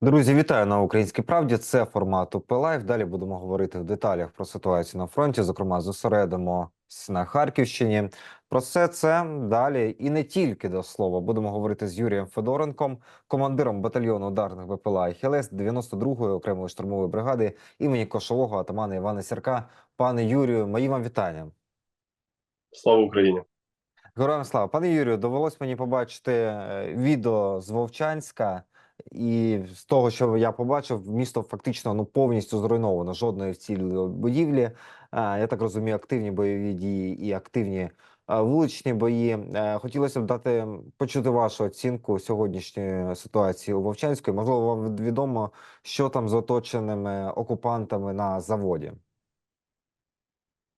Друзі, вітаю на Українській правді. Це формат УП Далі будемо говорити в деталях про ситуацію на фронті. Зокрема, зосередимось на Харківщині. Про все це далі і не тільки до слова. Будемо говорити з Юрієм Федоренком, командиром батальйону ударних БПЛА «Хелес» 92-ї окремої штурмової бригади імені Кошового атамана Івана Сірка. Пане Юрію, мої вам вітання. Слава Україні! Героям слава, пане Юрію, довелось мені побачити е, відео з Вовчанська, і з того, що я побачив, місто фактично ну повністю зруйновано. Жодної вцілілої будівлі. А, Я так розумію, активні бойові дії і активні а, вуличні бої. Е, Хотілося б дати почути вашу оцінку сьогоднішньої ситуації у Вовчанську. Можливо, вам відомо, що там з оточеними окупантами на заводі.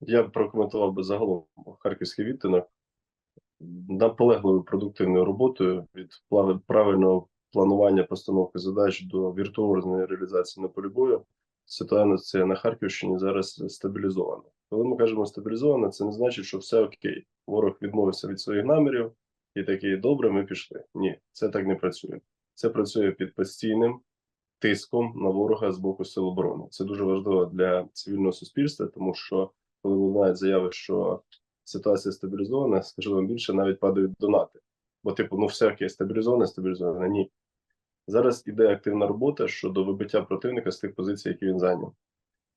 Я прокоментував би загалом харківський відтинок наполегливою продуктивною роботою від правильного планування постановки задач до віртуозної реалізації на полі бою. Ситуація на Харківщині зараз стабілізована. Коли ми кажемо стабілізована, це не значить, що все окей. Ворог відмовився від своїх намірів і такий добре, ми пішли. Ні, це так не працює. Це працює під постійним тиском на ворога з боку сил оборони. Це дуже важливо для цивільного суспільства, тому що коли лунають заяви, що ситуація стабілізована, скажу вам більше, навіть падають донати. Бо, типу, ну все окей, стабілізована, стабілізована. Ні. Зараз іде активна робота щодо вибиття противника з тих позицій, які він зайняв.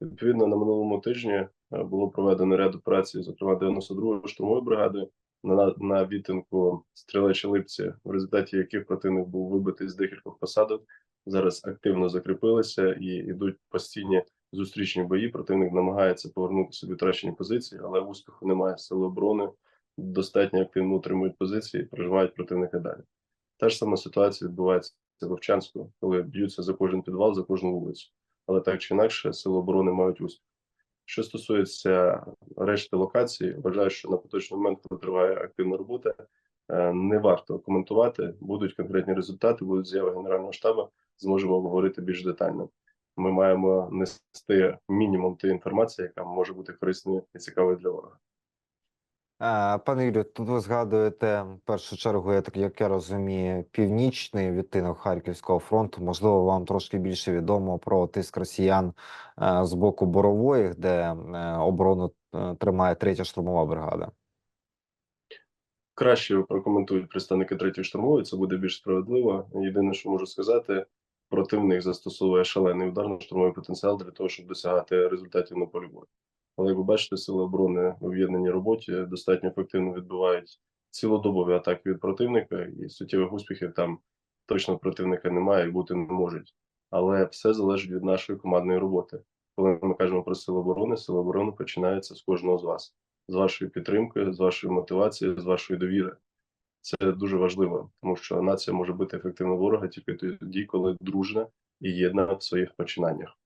Відповідно, на минулому тижні е, було проведено ряд операцій, зокрема 92-ї штурмової бригади на, на відтинку Стрілечі Липці, в результаті яких противник був вибитий з декількох посадок. Зараз активно закріпилися і йдуть постійні зустрічні бої. Противник намагається повернути собі втрачені позиції, але успіху немає. Сили оборони достатньо активно утримують позиції, проживають противника далі. Та ж сама ситуація відбувається в Вовчанську, коли б'ються за кожен підвал, за кожну вулицю. Але так чи інакше, сили оборони мають успіх. Що стосується решти локацій, вважаю, що на поточний момент, коли триває активна робота, е, не варто коментувати. Будуть конкретні результати, будуть заяви Генерального штабу, зможемо обговорити більш детально. Ми маємо нести мінімум тієї інформації, яка може бути корисною і цікавою для ворога. Пане Юрію, тут ви згадуєте в першу чергу, я так як я розумію, північний відтинок Харківського фронту. Можливо, вам трошки більше відомо про тиск росіян е, з боку Борової, де е, оборону е, тримає третя штурмова бригада. Краще прокоментують представники третьої штурмової, це буде більш справедливо. Єдине, що можу сказати, противник застосовує шалений ударно-штурмовий потенціал для того, щоб досягати результатів на полі бою. Але як ви бачите, сили оборони в об'єднаній роботі достатньо ефективно відбивають цілодобові атаки від противника, і суттєвих успіхів там точно противника немає і бути не можуть. Але все залежить від нашої командної роботи. Коли ми кажемо про сили оборони, сили оборони починаються з кожного з вас, з вашої підтримки, з вашої мотивації, з вашої довіри. Це дуже важливо, тому що нація може бути ефективна ворога тільки тоді, коли дружна і єдна в своїх починаннях.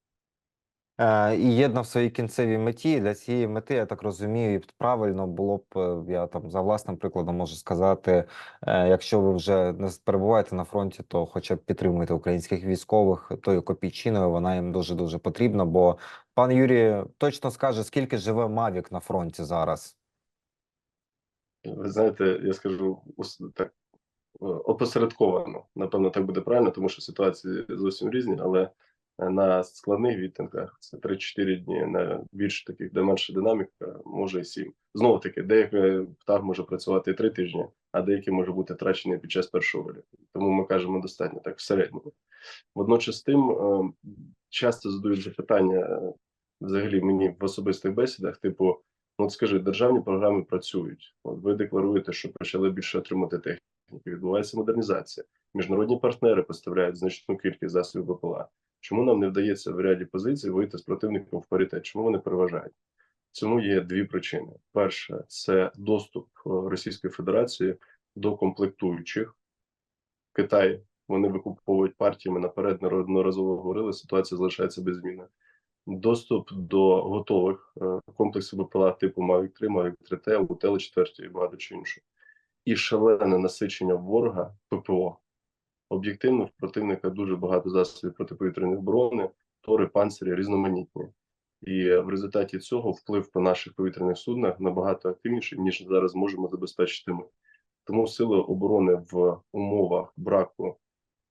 Е, І єдна в своїй кінцевій меті. Для цієї мети, я так розумію, і правильно було б, е, я там за власним прикладом можу сказати, е, якщо ви вже не перебуваєте на фронті, то хоча б підтримуйте українських військових тою копійчиною, вона їм дуже дуже потрібна. Бо пан Юрій точно скаже, скільки живе Мавік на фронті зараз. Ви знаєте, я скажу так опосередковано. Напевно, так буде правильно, тому що ситуації зовсім різні, але на складних відтинках це 3-4 дні, на більш таких, де менша динаміка, може і 7. Знову таки, деякий птах може працювати і 3 тижні, а деякий може бути втрачений під час першого виліту. Тому ми кажемо достатньо так в середньому. Водночас тим е, часто задають запитання е, взагалі мені в особистих бесідах, типу. Ну, от скажи, державні програми працюють. От ви декларуєте, що почали більше отримати техніки. Відбувається модернізація. Міжнародні партнери поставляють значну кількість засобів БПЛА. Чому нам не вдається в ряді позицій вийти з противником в паритет? Чому вони переважають? Цьому є дві причини: перша це доступ е, Російської Федерації до комплектуючих Китай. Вони викуповують партіями наперед неодноразово говорили. Ситуація залишається без зміни доступ до готових е, комплексів БПЛА типу Mavic 3, Mavic 3T, УТЛ 4 і багато чого іншого. І шалене насичення ворога ППО. Об'єктивно, в противника дуже багато засобів протиповітряної оборони, тори, панцирі, різноманітні. І в результаті цього вплив по наших повітряних суднах набагато активніший, ніж зараз можемо забезпечити ми. Тому сили оборони в умовах браку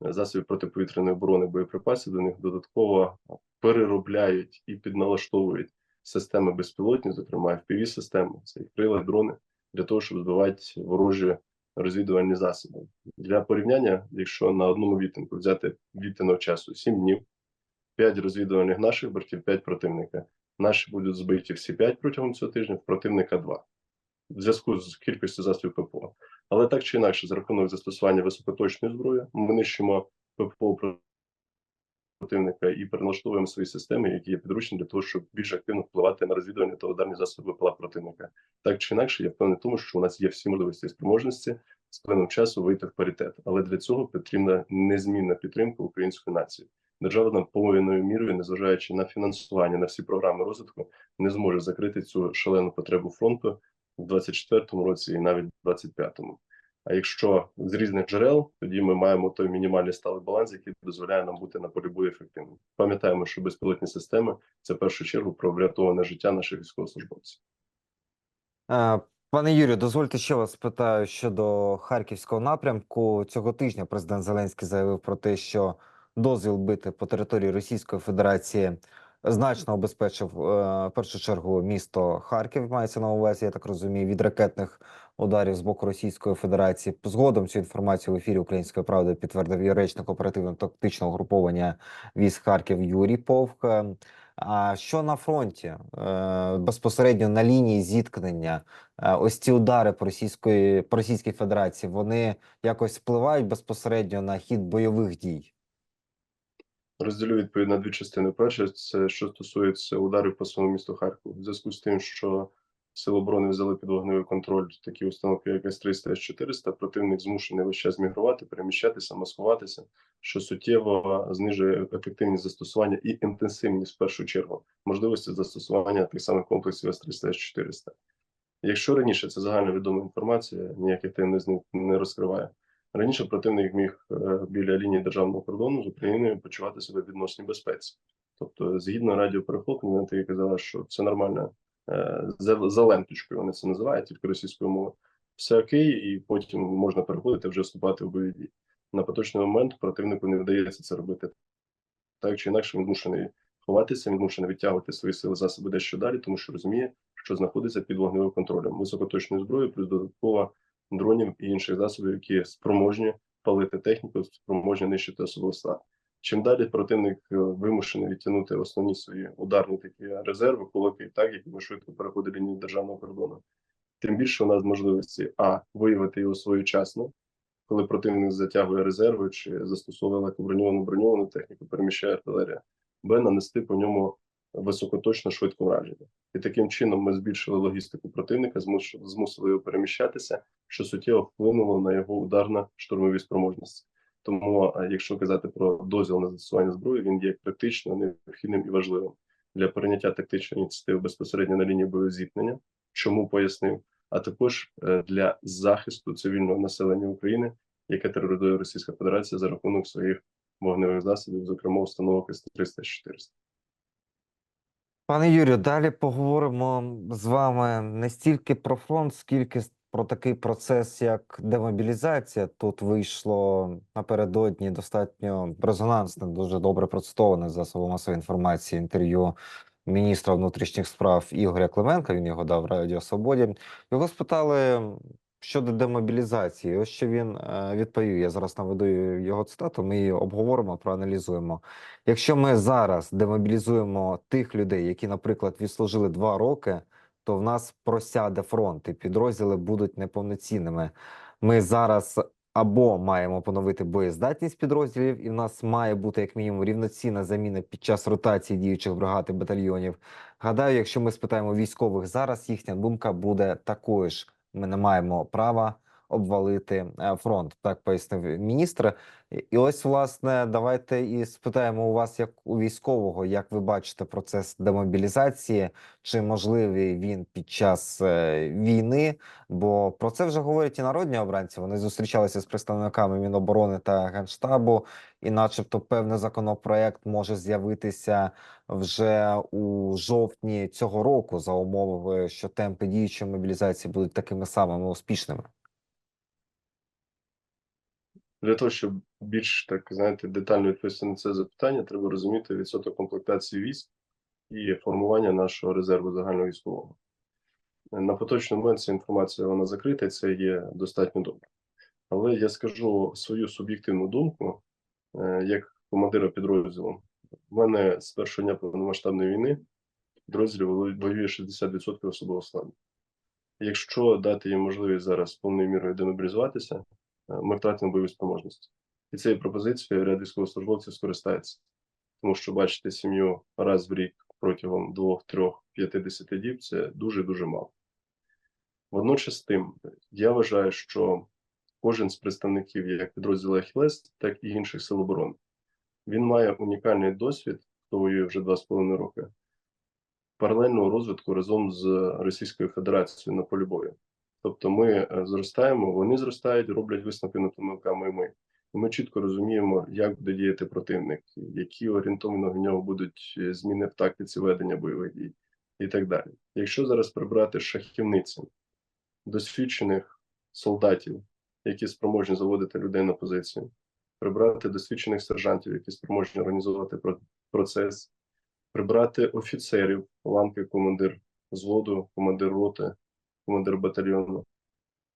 засобів протиповітряної оборони, боєприпасів до них додатково переробляють і підналаштовують системи безпілотні, зокрема fpv системи це і крила, дрони, для того, щоб збивати ворожі розвідувальні засоби. Для порівняння, якщо на одному відтинку взяти відтинок часу 7 днів, 5 розвідувальних наших бортів, 5 противника. Наші будуть збиті всі 5 протягом цього тижня, противника 2. В зв'язку з кількістю засобів ППО. Але так чи інакше, за рахунок застосування високоточної зброї, ми нищимо ППО противника і переналаштовуємо свої системи, які є підручні для того, щоб більш активно впливати на розвідування та ударні засоби ПЛА противника. Так чи інакше, я впевнений тому, що у нас є всі можливості і спроможності з плином часу вийти в паритет. Але для цього потрібна незмінна підтримка української нації. Держава нам повинною мірою, незважаючи на фінансування на всі програми розвитку, не зможе закрити цю шалену потребу фронту в 24-му році і навіть в 25-му. А якщо з різних джерел, тоді ми маємо той мінімальний сталий баланс, який дозволяє нам бути на полі бою ефективним. Пам'ятаємо, що безпілотні системи це в першу чергу про врятоване життя наших військовослужбовців. Пане Юрію, дозвольте ще вас питаю щодо харківського напрямку. Цього тижня президент Зеленський заявив про те, що дозвіл бити по території Російської Федерації значно обезпечив е, в першу чергу місто Харків. Мається на увазі, я так розумію, від ракетних ударів з боку Російської Федерації. Згодом цю інформацію в ефірі Української правди підтвердив і речник оперативно-тактичного груповання військ Харків Юрій Повк. А що на фронті Е, безпосередньо на лінії зіткнення? Е, Ось ці удари по російської по Російській Федерації вони якось впливають безпосередньо на хід бойових дій. Розділю відповідь на дві частини. Перше, це що стосується ударів по своєму місту Харкову. В зв'язку з тим, що Сили оборони взяли під вогневий контроль такі установки, як С-300, С-400, противник змушений весь час мігрувати, переміщатися, маскуватися, що суттєво знижує ефективність застосування і інтенсивність в першу чергу можливості застосування тих самих комплексів С-300, С-400. Якщо раніше це загальновідома інформація, ніяких таємниць не- не розкриває. Раніше противник міг е, біля лінії державного кордону з Україною почувати себе в відносній безпеці. Тобто, згідно радіоперехоплення, ти казала, що це нормально е, за, за ленточкою, вони це називають тільки російською мовою. Все окей, і потім можна переходити вже вступати в бойові дії. На поточний момент противнику не вдається це робити. Так чи інакше, він змушений ховатися, він змушений відтягувати свої сили засоби дещо далі, тому що розуміє, що знаходиться під вогневим контролем високоточної зброї, плюс додатково дронів і інших засобів, які спроможні палити техніку, спроможні нищити особовий. Чим далі противник е, вимушений відтягнути основні свої ударні такі резерви, кулаки, так які ми швидко переходили лінію державного кордону, тим більше у нас можливості а виявити його своєчасно, коли противник затягує резерви чи застосовує легкоброньовану броньовану техніку, переміщає артилерія, б нанести по ньому високоточно швидко враження. І таким чином ми збільшили логістику противника, змусили його переміщатися, що суттєво вплинуло на його ударно-штурмові спроможності. Тому, якщо казати про дозвіл на застосування зброї, він є критично необхідним і важливим для прийняття тактичної ініціативи безпосередньо на лінії боєзіткнення, чому пояснив, а також е, для захисту цивільного населення України, яке тероризує Російська Федерація за рахунок своїх вогневих засобів, зокрема установок С-300 400 Пане Юрію, далі поговоримо з вами не стільки про фронт, скільки с- про такий процес, як демобілізація. Тут вийшло напередодні достатньо резонансне, дуже добре процитоване засобом масової інформації інтерв'ю міністра внутрішніх справ Ігоря Клименка. Він його дав Радіо Свободі. Його спитали щодо демобілізації. Ось що він е, відповів. Я зараз наведу його цитату. Ми її обговоримо, проаналізуємо. Якщо ми зараз демобілізуємо тих людей, які, наприклад, відслужили два роки, то в нас просяде фронт, і підрозділи будуть неповноцінними. Ми зараз або маємо поновити боєздатність підрозділів, і в нас має бути як мінімум рівноцінна заміна під час ротації діючих бригад і батальйонів. Гадаю, якщо ми спитаємо військових зараз, їхня думка буде такою ж: ми не маємо права обвалити е, фронт. Так пояснив міністр. І- ось, власне, давайте і спитаємо у вас, як у військового, як ви бачите процес демобілізації, чи можливий він під час е, війни? Бо про це вже говорять і народні обранці. Вони зустрічалися з представниками Міноборони та Генштабу, і, начебто, певний законопроект може з'явитися вже у жовтні цього року за умови, що темпи діючої мобілізації будуть такими самими успішними. Для того, щоб більш так знаєте, детально відповісти на це запитання, треба розуміти відсоток комплектації військ і формування нашого резерву загального військового. На поточний момент ця інформація вона закрита, і це є достатньо добре. Але я скажу свою суб'єктивну думку е, як командира підрозділу. У мене з першого дня повномасштабної війни в підрозділі воює воює 60% особового складу. Якщо дати їм можливість зараз повною мірою демобілізуватися, ми втратимо бойову спроможність. І цією пропозицією ряд військовослужбовців скористається. Тому що бачити сім'ю раз в рік протягом двох, трьох, п'ятидесяти діб це дуже-дуже мало. Водночас тим, я вважаю, що кожен з представників як підрозділу Ахілес, так і інших сил оборони, він має унікальний досвід, хто воює вже два з половиною роки, паралельного розвитку разом з Російською Федерацією на полі бою. Тобто ми е, зростаємо, вони зростають, роблять висновки над помилками ми. І ми чітко розуміємо, як буде діяти противник, які орієнтовно в нього будуть е, зміни в тактиці ведення бойових дій і так далі. Якщо зараз прибрати шахівниці досвідчених солдатів, які спроможні заводити людей на позицію, прибрати досвідчених сержантів, які спроможні організовувати про- процес, прибрати офіцерів, ланки командир взводу, командир роти, командир батальйону,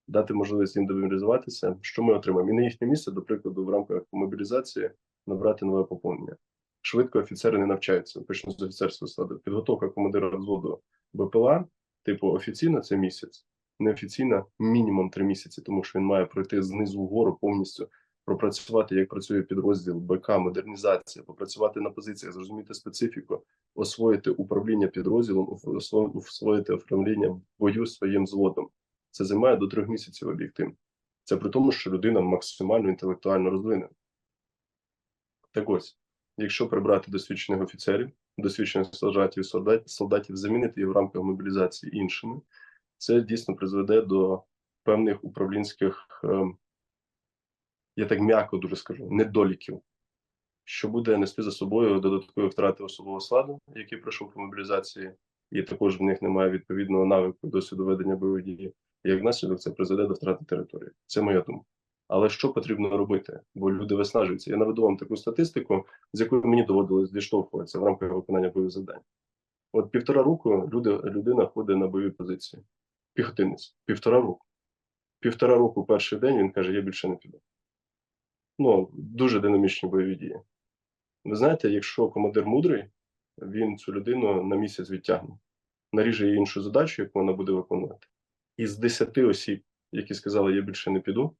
дати можливість їм демобілізуватися. Що ми отримаємо? І на їхнє місце, до прикладу, в рамках мобілізації набрати нове поповнення. Швидко офіцери не навчаються, почну з офіцерського складу. Підготовка командира взводу БПЛА, типу офіційно це місяць, неофіційно мінімум три місяці, тому що він має пройти знизу вгору повністю, пропрацювати, як працює підрозділ, БК, модернізація, попрацювати на позиціях, зрозуміти специфіку, освоїти управління підрозділом, освоїти управління бою своїм взводом. Це займає до трьох місяців об'єктивно. Це при тому, що людина максимально інтелектуально розвинена. Так ось, якщо прибрати досвідчених офіцерів, досвідчених солдатів, солдат- солдатів, замінити їх в рамках мобілізації іншими, це дійсно призведе до певних управлінських, ем, я так м'яко дуже скажу, недоліків, що буде нести за собою додаткові втрати особового складу, який пройшов по мобілізації, і також в них немає відповідного навику досвіду ведення бойових дій. Як наслідок це призведе до втрати території. Це моя думка. Але що потрібно робити? Бо люди виснажуються. Я наведу вам таку статистику, з якою мені доводилось зіштовхуватися в рамках виконання бойових завдань. От півтора року люди, людина ходить на бойові позиції. Піхотинець. Півтора року. Півтора року перший день він каже: я більше не піду. Ну, дуже динамічні бойові дії. Ви знаєте, якщо командир мудрий, він цю людину на місяць відтягне, наріже їй іншу задачу, яку вона буде виконувати. Із 10 осіб, які сказали, я більше не піду,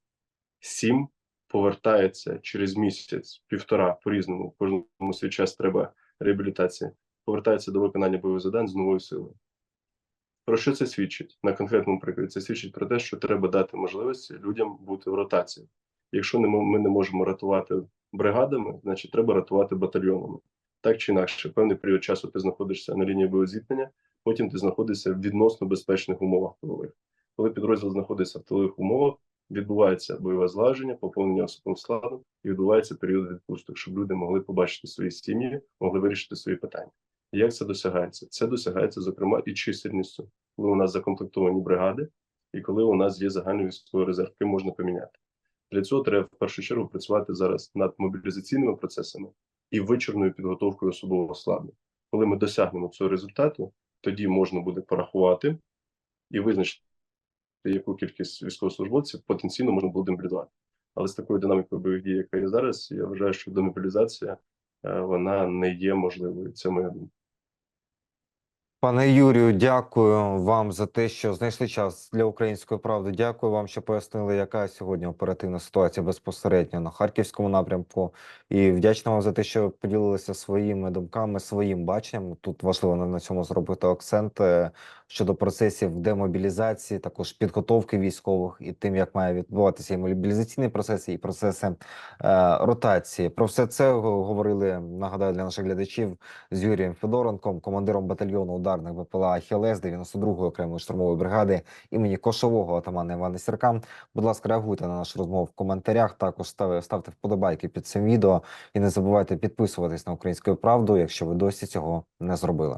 сім повертається через місяць, півтора по-різному. Кожному свій час треба реабілітація, повертається до виконання бойових завдань з новою силою. Про що це свідчить на конкретному прикладі? Це свідчить про те, що треба дати можливості людям бути в ротації. Якщо ми не можемо рятувати бригадами, значить треба рятувати батальйонами. Так чи інакше, певний період часу ти знаходишся на лінії бойового зіткнення, потім ти знаходишся в відносно безпечних умовах тилових. Коли підрозділ знаходиться в тилових умовах, відбувається бойове злаження, поповнення особовим складом і відбувається період відпусток, щоб люди могли побачити свої сім'ї, могли вирішити свої питання. Як це досягається? Це досягається, зокрема, і чисельністю, коли у нас закомплектовані бригади, і коли у нас є загальний військовий резерв, який можна поміняти. Для цього треба в першу чергу працювати зараз над мобілізаційними процесами і вичерною підготовкою особового складу. Коли ми досягнемо цього результату, тоді можна буде порахувати і визначити, яку кількість військовослужбовців потенційно можна було демобілізувати. Але з такою динамікою бойових дій, яка є зараз, я вважаю, що демобілізація е, вона не є можливою. Це моя думка. Пане Юрію, дякую вам за те, що знайшли час для української правди. Дякую вам, що пояснили, яка сьогодні оперативна ситуація безпосередньо на харківському напрямку. І вдячна вам за те, що поділилися своїми думками, своїм баченням. Тут важливо на- цьому зробити акцент щодо процесів демобілізації, також підготовки військових і тим, як має відбуватися і мобілізаційний процес, і процеси е, ротації. Про все це говорили. Нагадаю для наших глядачів з Юрієм Федоренком, командиром батальйону ударних БПЛА «Ахілес» 92-ї окремої штурмової бригади імені Кошового отамана Івана Сірка. Будь ласка, реагуйте на нашу розмову в коментарях. Також став- ставте вподобайки під цим відео і не забувайте підписуватись на українську правду, якщо ви досі цього не зробили.